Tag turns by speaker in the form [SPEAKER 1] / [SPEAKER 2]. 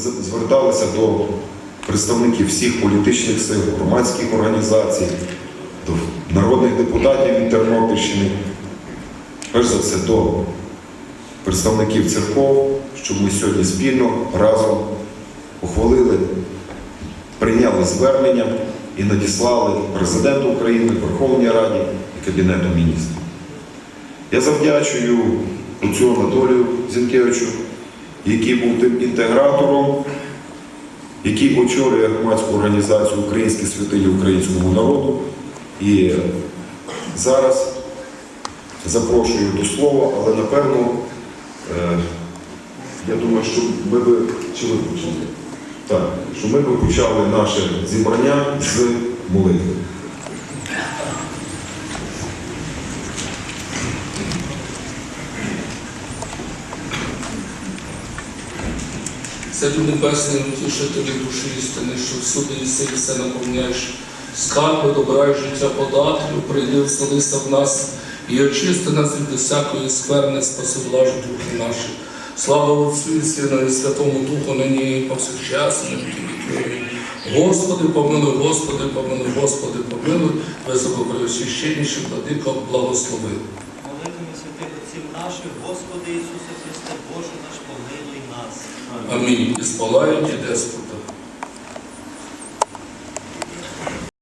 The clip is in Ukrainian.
[SPEAKER 1] Зверталися до представників всіх політичних сил, громадських організацій, до народних депутатів від Тернопільщини, перш за все до представників церков, щоб ми сьогодні спільно разом ухвалили, прийняли звернення і надіслали президенту України, Верховній Раді і Кабінету міністрів. Я завдячую оцю Анатолію Зінкевичу, який був тим інтегратором, який очолює громадську організацію Українські святині українському народу. І зараз запрошую до слова, але напевно, е, я думаю, що ми би чи ви почали? Так, що ми би почали наше зібрання з молитви.
[SPEAKER 2] Святу Небесний утішителі душі істини, що всюди і силі все наповняєш. Скарби, добра і життя подателю, прийди, вселися в нас і очисти нас від усякої скверни, спаси блажі духи наші. Слава Отцю і Сину і Святому Духу, нині і повсякчас, і віки. Господи, помилуй, Господи, помилуй, Господи, помилуй, високопреосвященніший владико, благослови.
[SPEAKER 3] Молитвами святих отців наших, Господи Ісусе Христе,
[SPEAKER 2] мені. І спалають і де